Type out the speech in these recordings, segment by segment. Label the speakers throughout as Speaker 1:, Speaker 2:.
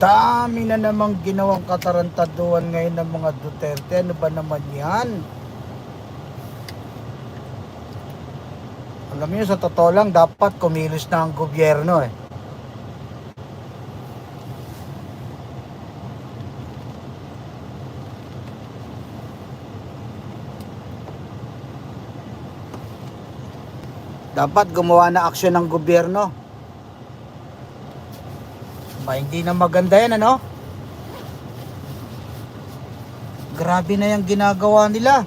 Speaker 1: Dami na namang ginawang katarantaduan ngayon ng mga Duterte. Ano ba naman yan? Alam niyo, sa totoo lang, dapat kumilos na ang gobyerno eh. Dapat gumawa na aksyon ng gobyerno. Ba, hindi na maganda yan, ano? Grabe na yung ginagawa nila.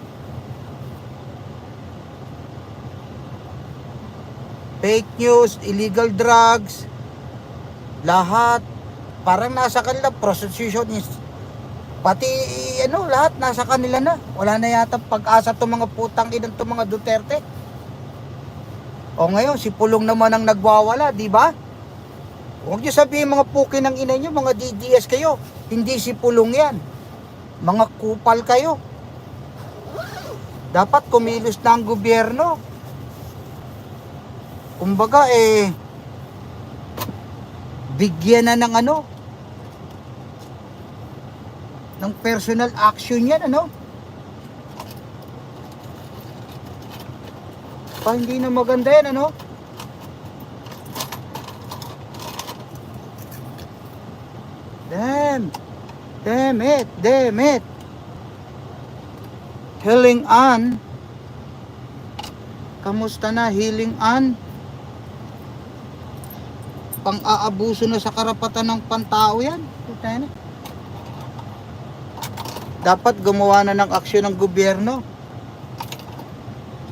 Speaker 1: Fake news, illegal drugs, lahat. Parang nasa kanila, prostitution is, pati ano, lahat nasa kanila na. Wala na yata pag-asa itong mga putang inang itong mga Duterte. O ngayon, si Pulong naman ang nagwawala, di ba? Huwag niyo sabihin mga puki ng ina niyo, mga DDS kayo. Hindi si Pulong yan. Mga kupal kayo. Dapat kumilos na ang gobyerno. Kumbaga eh, bigyan na ng ano, ng personal action yan, ano? Pa, hindi na maganda yan, ano? Damn. Damn it. Damn it. Healing Ann. Kamusta na, Healing Ann? Pang-aabuso na sa karapatan ng pantao yan. Dapat gumawa na ng aksyon ng gobyerno.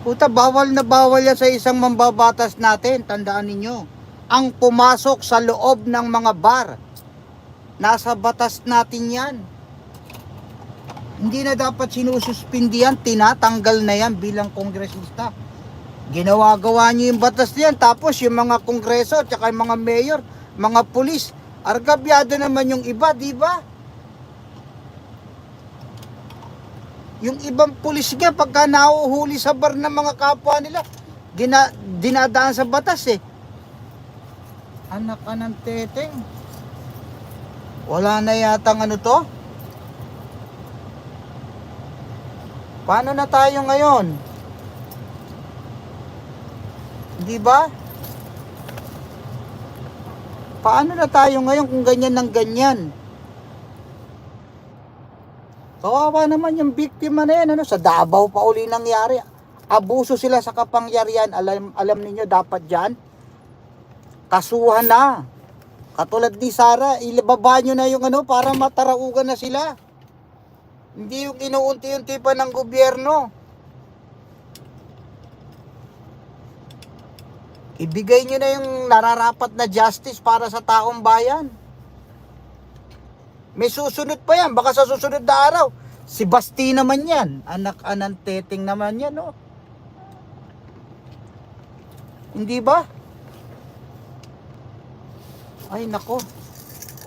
Speaker 1: Puta, bawal na bawal yan sa isang mambabatas natin. Tandaan ninyo. Ang pumasok sa loob ng mga bar. Nasa batas natin yan. Hindi na dapat sinususpindi yan. Tinatanggal na yan bilang kongresista. Ginawa-gawa niyo yung batas niyan. Tapos yung mga kongreso at saka yung mga mayor, mga pulis, argabyado naman yung iba, di ba? Yung ibang pulis nga, pagka nahuhuli sa bar ng mga kapwa nila, gina, dinadaan sa batas eh. Anak ka ng teteng. Wala na yatang ano to? Paano na tayo ngayon? Di ba? Paano na tayo ngayon kung ganyan ng ganyan? Kawawa naman yung biktima na yan, ano, sa Davao pa uli nangyari. Abuso sila sa kapangyarihan, alam, alam ninyo dapat dyan. Kasuhan na. Katulad ni Sara, ilababa nyo na yung ano para mataraugan na sila. Hindi yung inuunti-unti pa ng gobyerno. Ibigay nyo na yung nararapat na justice para sa taong bayan. May susunod pa yan. Baka sa susunod na araw, si Basti naman yan. Anak-anan teting naman yan, no? Hindi ba? Ay, nako.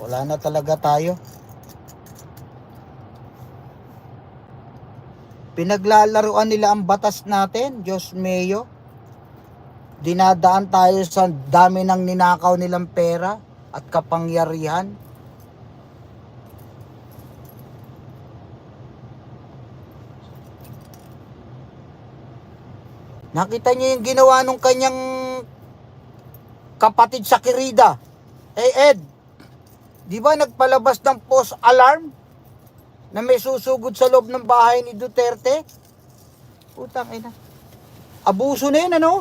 Speaker 1: Wala na talaga tayo. Pinaglalaruan nila ang batas natin, Diyos Mayo. Dinadaan tayo sa dami ng ninakaw nilang pera at kapangyarihan. Nakita niyo yung ginawa nung kanyang kapatid sa Kirida. Eh Ed, di ba nagpalabas ng post alarm na may susugod sa loob ng bahay ni Duterte? Putang ina. Abuso na yun, ano?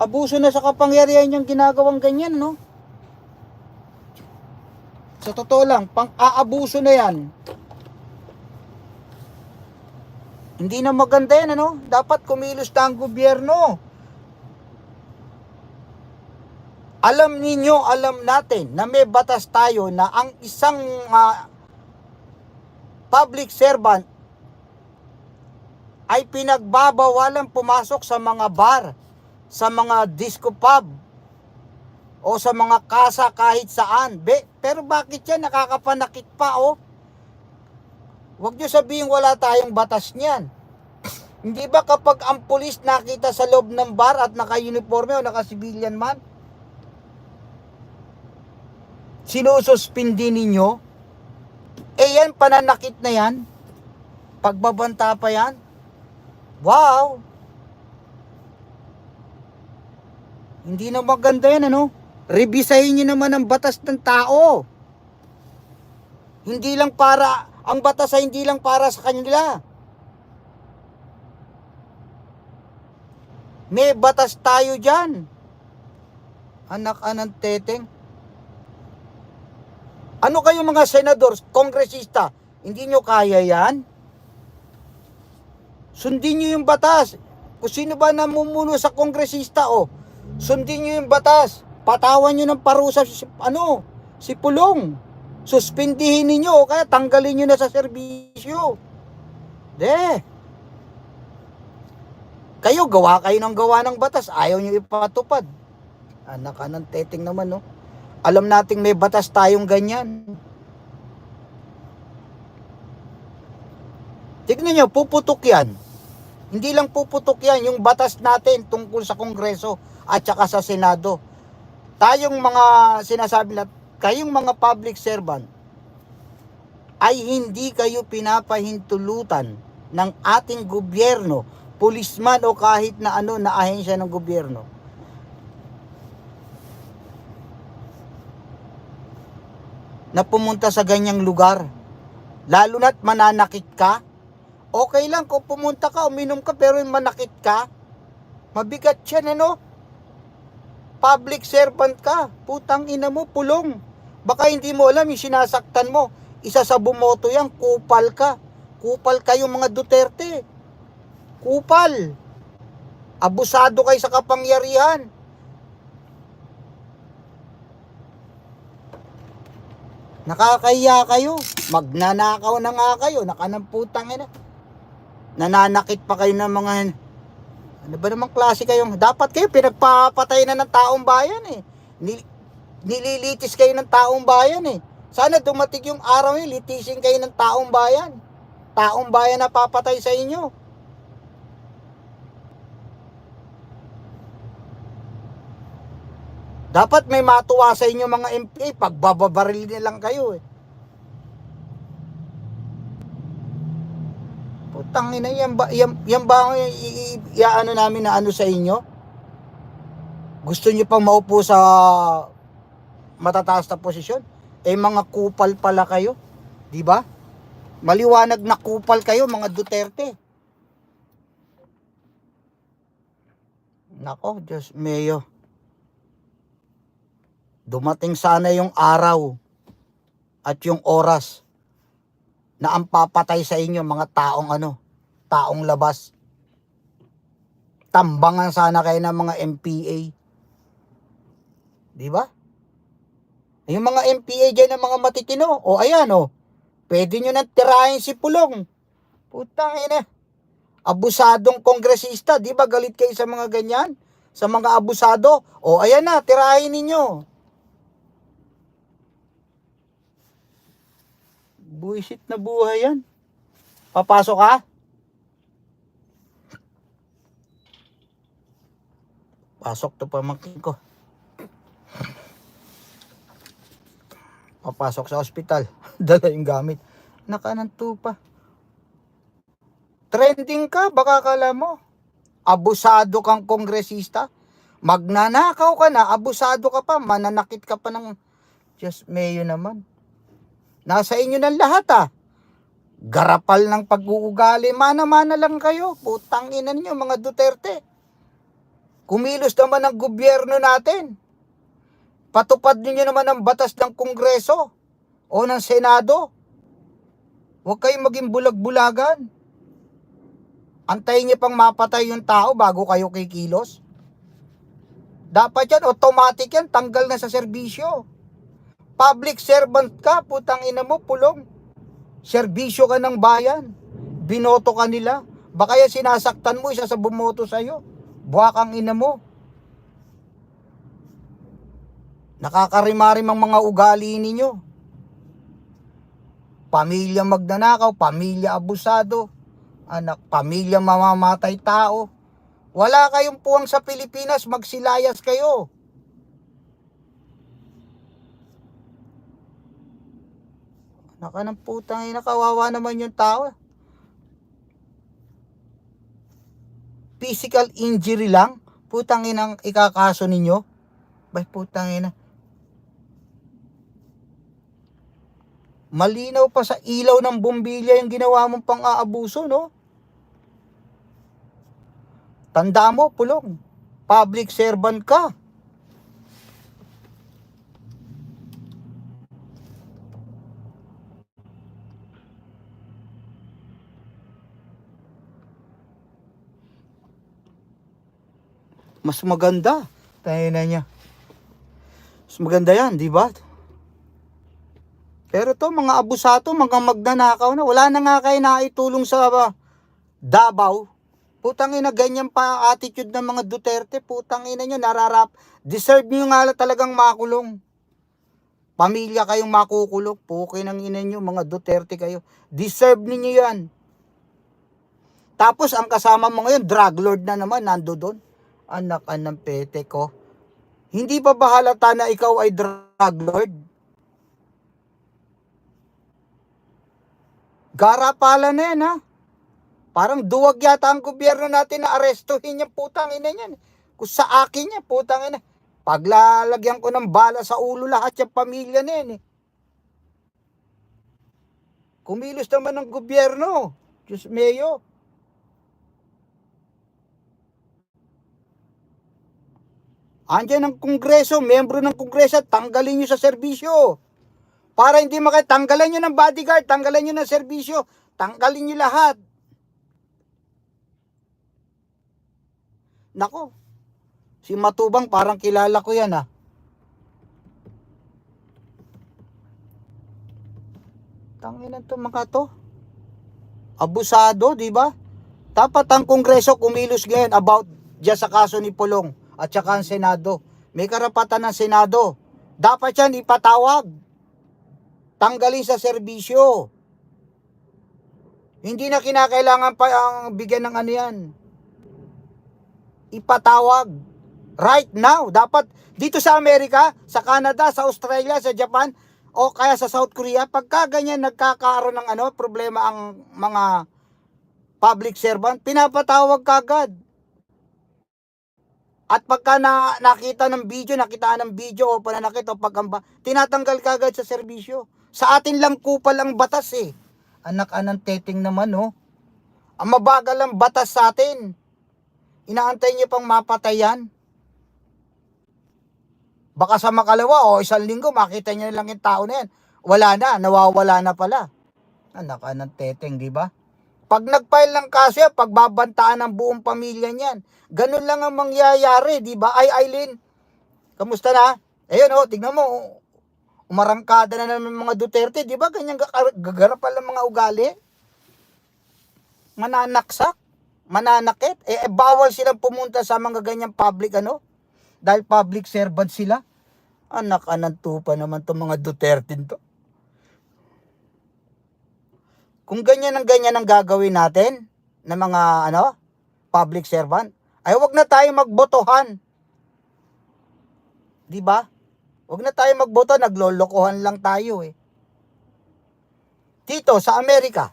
Speaker 1: Abuso na sa kapangyarihan yung ginagawang ganyan, no? Sa totoo lang, pang-aabuso na yan. Hindi na maganda yan, ano? Dapat kumilos na ang gobyerno. Alam ninyo, alam natin na may batas tayo na ang isang ah, public servant ay pinagbabawalan pumasok sa mga bar, sa mga disco pub, o sa mga kasa kahit saan. Be, pero bakit yan nakakapanakit pa, oh? Huwag nyo sabihin wala tayong batas niyan. Hindi ba kapag ang pulis nakita sa loob ng bar at naka-uniforme o naka-civilian man, sinususpindi ninyo, eh yan, pananakit na yan. Pagbabanta pa yan. Wow! Hindi na maganda yan, ano? Revisahin nyo naman ang batas ng tao. Hindi lang para, ang batas ay hindi lang para sa kanila. May batas tayo dyan. Anak anang teteng. Ano kayo mga senador, kongresista? Hindi nyo kaya yan? Sundin nyo yung batas. Kung sino ba namumuno sa kongresista, oh, sundin nyo yung batas. Patawan nyo ng parusa si, ano, si Pulong. Suspindihin ninyo o kaya tanggalin nyo na sa serbisyo. De. Kayo, gawa kayo ng gawa ng batas. Ayaw nyo ipatupad. Anak ka ng teteng naman, no? Alam nating may batas tayong ganyan. Tignan nyo, puputok yan. Hindi lang puputok yan, yung batas natin tungkol sa Kongreso at saka sa Senado. Tayong mga sinasabi na, kayong mga public servant, ay hindi kayo pinapahintulutan ng ating gobyerno, pulisman o kahit na ano na ahensya ng gobyerno. Na pumunta sa ganyang lugar. Lalo na't mananakit ka. Okay lang kung pumunta ka, uminom ka, pero yung manakit ka, mabigat yan, ano? Public servant ka. Putang ina mo, pulong. Baka hindi mo alam, yung sinasaktan mo. Isa sa bumoto yan, kupal ka. Kupal kayo mga Duterte. Kupal. Abusado kayo sa kapangyarihan. Nakakahiya kayo. Magnanakaw na nga kayo. Nakanamputang ina. Nananakit pa kayo ng mga... Ano ba namang klase kayong... Dapat kayo pinagpapatay na ng taong bayan eh. Nil, nililitis kayo ng taong bayan eh. Sana dumating yung araw yun, litisin kayo ng taong bayan. Taong bayan na papatay sa inyo. Dapat may matuwa sa inyo mga MPA, pagbababaril na lang kayo eh. Putang ina, yan ba, yan, yan ba ang ano namin na ano sa inyo? Gusto niyo pang maupo sa matataas na posisyon? Eh mga kupal pala kayo, di ba? Maliwanag na kupal kayo mga Duterte. Nako, Diyos mayo. Dumating sana yung araw at yung oras na ang papatay sa inyo mga taong ano, taong labas. Tambangan sana kayo ng mga MPA. Di ba? Yung mga MPA dyan ng mga matitino, o ayan o, pwede nyo nang tirahin si Pulong. Putang ina. Abusadong kongresista, di ba galit kayo sa mga ganyan? Sa mga abusado? O ayan na, tirahin ninyo. Buisit na buhay yan. Papasok ka? Pasok to pamangkin ko. Papasok sa ospital. Dala yung gamit. Nakanan pa. Trending ka, baka kala mo. Abusado kang kongresista. Magnanakaw ka na, abusado ka pa, mananakit ka pa ng... Just mayo naman. Nasa inyo ng lahat ah. Garapal ng pag-uugali. Mana-mana lang kayo. Putang ina niyo mga Duterte. Kumilos naman ang gobyerno natin. Patupad niyo naman ang batas ng Kongreso o ng Senado. Huwag kayong maging bulag-bulagan. Antayin niyo pang mapatay yung tao bago kayo kikilos. Dapat yan, automatic yan, tanggal na sa serbisyo. Public servant ka, putang ina mo, pulong. Serbisyo ka ng bayan. Binoto ka nila. Baka yan sinasaktan mo, isa sa bumoto sa'yo. Buwak ang ina mo. Nakakarimarim ang mga ugali ninyo. Pamilya magnanakaw, pamilya abusado, anak, pamilya mamamatay tao. Wala kayong puwang sa Pilipinas, magsilayas kayo. Naka ng putang ina, kawawa naman yung tao. Physical injury lang, putang ina ang ikakaso ninyo. Bay putang ina. Malinaw pa sa ilaw ng bombilya yung ginawa mong pang-aabuso, no? Tanda mo, pulong. Public servant ka. Mas maganda. Tayo na niya. Mas maganda yan, di ba? Pero to mga abusato, mga magnanakaw na, wala na nga kayo naitulong sa uh, Davao. Putang ina, ganyan pa attitude ng mga Duterte. Putang ina nyo, nararap. Deserve nyo nga talagang makulong. Pamilya kayong makukulong. Pukin ang ina nyo, mga Duterte kayo. Deserve ninyo yan. Tapos ang kasama mo ngayon, drug lord na naman, nando doon. Anak ng pete ko. Hindi pa ba halata na ikaw ay drug lord? Gara pala na yan, ha? Parang duwag yata ang gobyerno natin na arestuhin yung putang ina niyan. Kung sa akin niya, putang ina. Paglalagyan ko ng bala sa ulo lahat yung pamilya na yan, eh. Kumilos naman ng gobyerno. Diyos mayo. Andiyan ang kongreso, membro ng kongreso, tanggalin nyo sa serbisyo. Para hindi makaya, tanggalan nyo ng bodyguard, tanggalan nyo ng serbisyo, tanggalin nyo lahat. Nako, si Matubang parang kilala ko yan ah. Tanginan to mga to. Abusado, di ba? Dapat ang kongreso kumilos ngayon about dyan sa kaso ni Pulong at saka ang Senado. May karapatan ng Senado. Dapat yan ipatawag. Tanggalin sa serbisyo. Hindi na kinakailangan pa ang bigyan ng ano yan. Ipatawag. Right now. Dapat dito sa Amerika, sa Canada, sa Australia, sa Japan, o kaya sa South Korea, pagka ganyan nagkakaroon ng ano, problema ang mga public servant, pinapatawag kagad. At pagka na, nakita ng video, nakita ng video o pananakit o pagkamba, tinatanggal kagad sa serbisyo. Sa atin lang kupal ang batas eh. Anak-anang teting naman oh. Ang mabagal ang batas sa atin. Inaantay niyo pang mapatayan. Baka sa makalawa o isang linggo makita niyo lang yung tao na yan. Wala na, nawawala na pala. Anak-anang teteng, di ba? Pag nag-file ng kaso yan, pagbabantaan ng buong pamilya niyan. Ganun lang ang mangyayari, di ba? Ay, Aileen, kamusta na? Ayun, oh, tignan mo, oh, umarangkada na naman mga Duterte, di ba? Ganyan gag- gagarapal ang mga ugali. Mananaksak, mananakit. Eh, eh, bawal silang pumunta sa mga ganyang public, ano? Dahil public servant sila. Anak, anang tupa naman to mga Duterte to. Kung ganyan ang ganyan ang gagawin natin ng mga ano, public servant, ay wag na tayo magbotohan. 'Di ba? Wag na tayo magboto, naglolokohan lang tayo eh. Dito sa Amerika,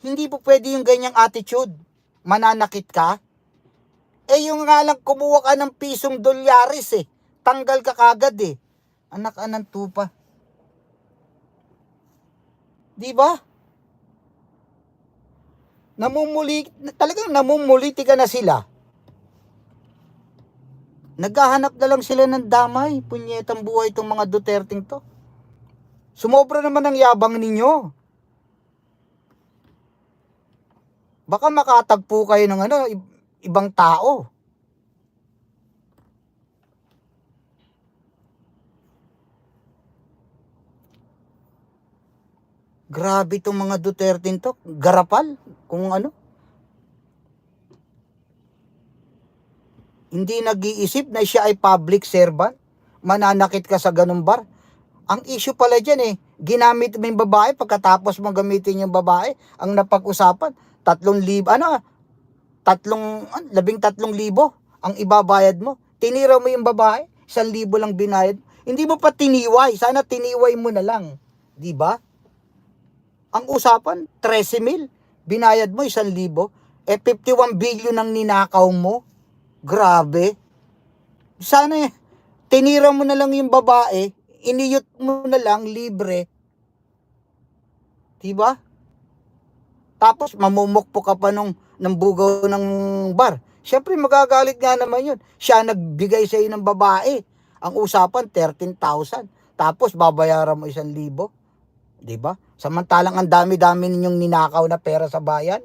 Speaker 1: hindi po pwede yung ganyang attitude. Mananakit ka. Eh yung nga lang kumuha ka ng pisong dolyaris eh. Tanggal ka kagad eh. Anak anang tupa. Di ba? Namumuli, talagang namumuliti ka na sila. Naghahanap na lang sila ng damay. Punyetang buhay itong mga Duterting to. Sumobra naman ang yabang ninyo. Baka makatagpo kayo ng ano, ibang tao. Grabe itong mga Duterte to. Garapal. Kung ano. Hindi nag-iisip na siya ay public servant. Mananakit ka sa ganung bar. Ang issue pala dyan eh, ginamit mo yung babae, pagkatapos mo gamitin yung babae, ang napag-usapan, tatlong libo, ano, tatlong, an- labing tatlong libo ang ibabayad mo. Tinira mo yung babae, isang libo lang binayad. Hindi mo pa tiniway, sana tiniway mo na lang. Di ba? Ang usapan, 13 mil. Binayad mo 1,000. Eh, 51 billion ang ninakaw mo. Grabe. Sana eh, tinira mo na lang yung babae, iniyot mo na lang libre. Diba? Tapos mamumukpo ka pa nung ng bugaw ng bar. Siyempre magagalit nga naman yun. Siya nagbigay sa iyo ng babae. Ang usapan 13,000. Tapos babayaran mo 1,000. 'Di ba? Samantalang ang dami-dami ninyong ninakaw na pera sa bayan.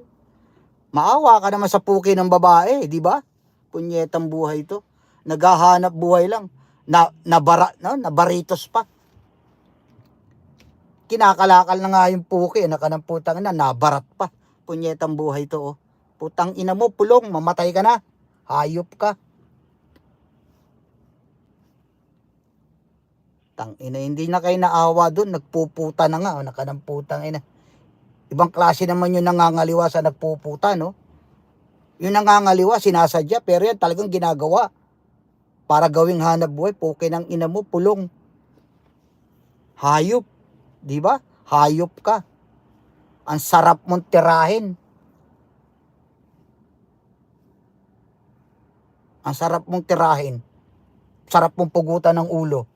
Speaker 1: Maawa ka naman sa puki ng babae, 'di ba? Punyetang buhay 'to. Naghahanap buhay lang. Na nabara, no? nabaritos pa. Kinakalakal na nga yung puki, naka ng putang na, nabarat pa. Punyetang buhay 'to, oh. Putang ina mo, pulong, mamatay ka na. Hayop ka. Tang ina, hindi na kayo naawa doon, nagpuputa na nga, oh, naka ng putang ina. Ibang klase naman yung nangangaliwa sa nagpuputa, no? Yung nangangaliwa, sinasadya, pero yan talagang ginagawa. Para gawing hanap buhay, puke ng ina mo, pulong. Hayop. Di ba? Hayop ka. Ang sarap mong tirahin. Ang sarap mong tirahin. Sarap mong pugutan ng ulo.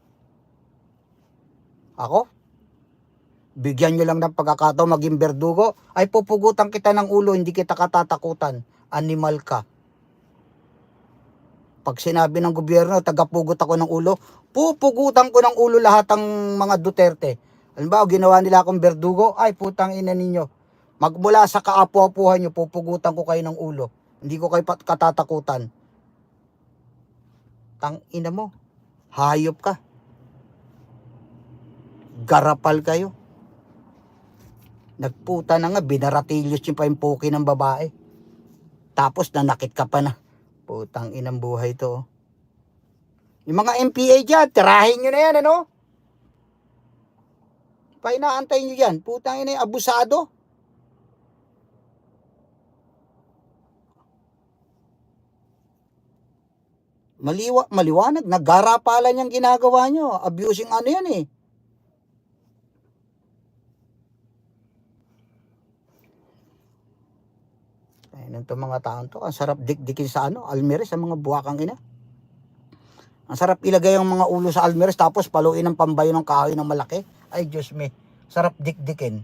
Speaker 1: Ako? Bigyan nyo lang ng pagkakataon maging berdugo. Ay pupugutan kita ng ulo, hindi kita katatakutan. Animal ka. Pag sinabi ng gobyerno, tagapugot ako ng ulo, pupugutan ko ng ulo lahat ng mga Duterte. Halimbawa, ginawa nila akong berdugo, ay putang ina ninyo. Magmula sa kaapu-apuhan nyo, pupugutan ko kayo ng ulo. Hindi ko kayo katatakutan. Tang ina mo. Hayop ka. Garapal kayo. Nagputa na nga, binaratilyos yung pa yung puki ng babae. Tapos nanakit ka pa na. Putang inang buhay to. oh. Yung mga MPA dyan, tirahin nyo na yan, ano? Pa inaantay nyo yan. Putang ina yung abusado. Maliwa, maliwanag, naggarapalan yung ginagawa nyo. Abusing ano yan eh. Ayun to mga taon to. Ang sarap dikdikin sa ano, Almeres, sa mga buwakang ina. Ang sarap ilagay ang mga ulo sa Almeres tapos paluin ng pambayo ng kahoy ng malaki. Ay, Diyos me. Sarap dikdikin.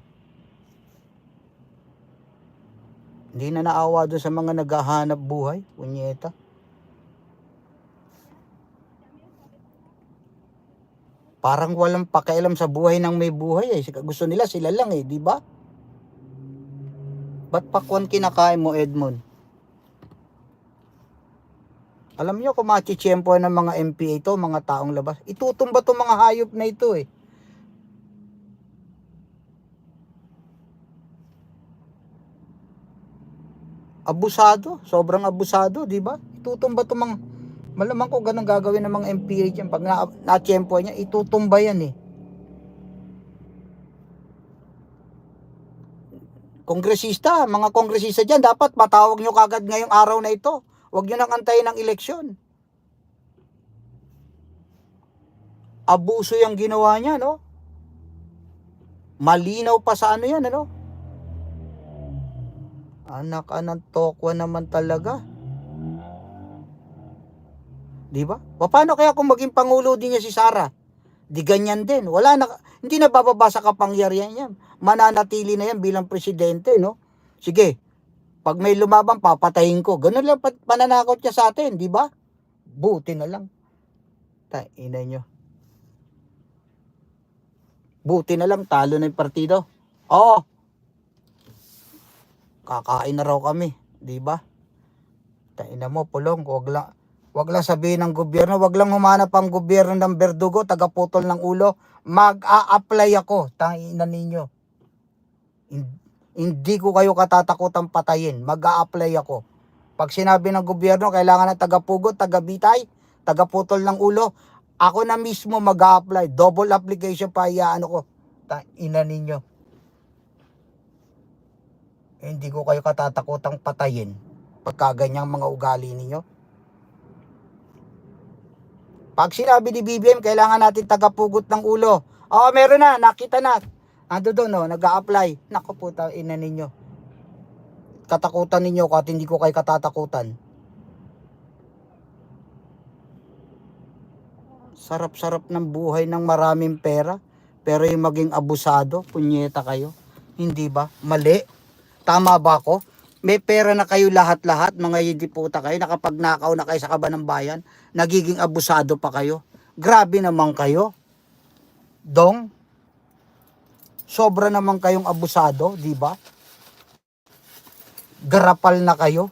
Speaker 1: Hindi na naawa doon sa mga naghahanap buhay. Punyeta. Parang walang pakialam sa buhay ng may buhay eh. Gusto nila sila lang eh, di ba? Ba't pakwan kinakain mo, Edmond? Alam niyo kung machichempo ng mga MPA to, mga taong labas. Itutumba to mga hayop na ito eh. Abusado, sobrang abusado, di ba? Itutumba to mga Malamang ko ganun gagawin ng mga MPA dyan. Pag na, na-chempo niya, itutumba yan eh. Kongresista, mga kongresista dyan, dapat matawag nyo kagad ngayong araw na ito. Huwag nyo nang antayin ng eleksyon. Abuso yung ginawa niya, no? Malinaw pa sa ano yan, ano? Anak anang tokwa naman talaga. Di ba? Paano kaya kung maging pangulo din niya si Sara? Di ganyan din. Wala na, hindi na bababa kapangyarihan yan. Mananatili na yan bilang presidente, no? Sige, pag may lumabang, papatayin ko. Ganun lang pananakot niya sa atin, di ba? Buti na lang. Ina nyo. Buti na lang, talo na yung partido. Oo. Kakain na raw kami, di ba? Ina mo, pulong, wag lang, wag lang sabihin ng gobyerno, wag lang humanap ang gobyerno ng berdugo, tagaputol ng ulo, mag-a-apply ako, tangina ninyo. Hin- Hindi ko kayo katatakutang patayin, mag-a-apply ako. Pag sinabi ng gobyerno, kailangan ng tagapugot, tagabitay, tagaputol ng ulo, ako na mismo mag-a-apply, double application pa ano ko, ina ninyo. Hindi ko kayo katatakutang patayin pagka ganyang mga ugali ninyo. Pag sinabi ni BBM, kailangan natin tagapugot ng ulo. Oo, meron na, nakita na. Ando doon, no, nag apply Naku puta, ina ninyo. Katakutan ninyo at hindi ko kayo katatakutan. Sarap-sarap ng buhay ng maraming pera. Pero yung maging abusado, punyeta kayo. Hindi ba? Mali. Tama ba ako? May pera na kayo lahat-lahat, mga hindi puta kayo, nakapagnakaw na kayo sa kaba ng bayan, nagiging abusado pa kayo. Grabe naman kayo. Dong, sobra naman kayong abusado, di ba? Garapal na kayo.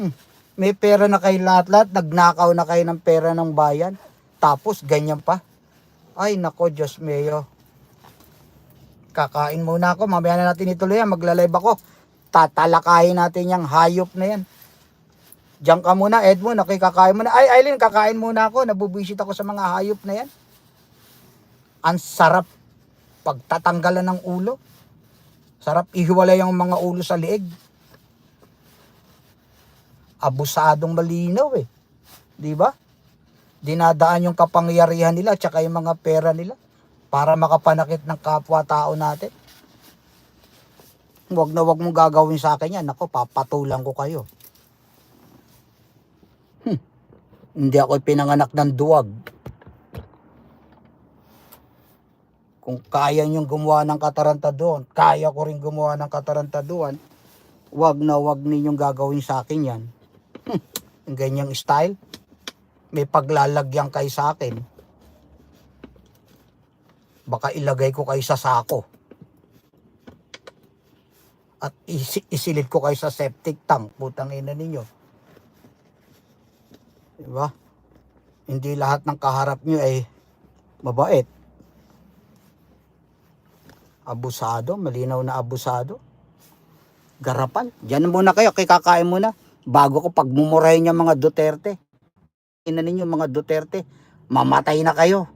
Speaker 1: Hmm. May pera na kayo lahat-lahat, nagnakaw na kayo ng pera ng bayan. Tapos, ganyan pa. Ay, nako, Diyos mayo. Kakain muna ako. Mamaya na natin ituloy yan. Maglalive ako. Tatalakayin natin yung hayop na yan. Diyan ka muna, Edmond. Okay, kakain muna. Ay, Aileen, kakain muna ako. Nabubisit ako sa mga hayop na yan. Ang sarap pagtatanggalan ng ulo. Sarap ihiwalay ang mga ulo sa liig. Abusadong malinaw eh. Di ba? Dinadaan yung kapangyarihan nila at saka yung mga pera nila para makapanakit ng kapwa-tao natin. Huwag na huwag mong gagawin sa akin yan. Ako, papatulan ko kayo. Hmm. Hindi ako pinanganak ng duwag. Kung kaya niyong gumawa ng katarantaduan, kaya ko rin gumawa ng katarantaduan, wag na wag ninyong gagawin sa akin yan. Hmm. Ang ganyang style. May paglalagyan kay sa akin. Baka ilagay ko kayo sa sako. At isi- isilid ko kayo sa septic tank. Putang ina ninyo. Diba? Hindi lahat ng kaharap nyo ay mabait. Abusado, malinaw na abusado. Garapal. Diyan muna kayo, kay kakain muna. Bago ko pagmumurahin yung mga Duterte. Ina ninyo mga Duterte, mamatay na kayo.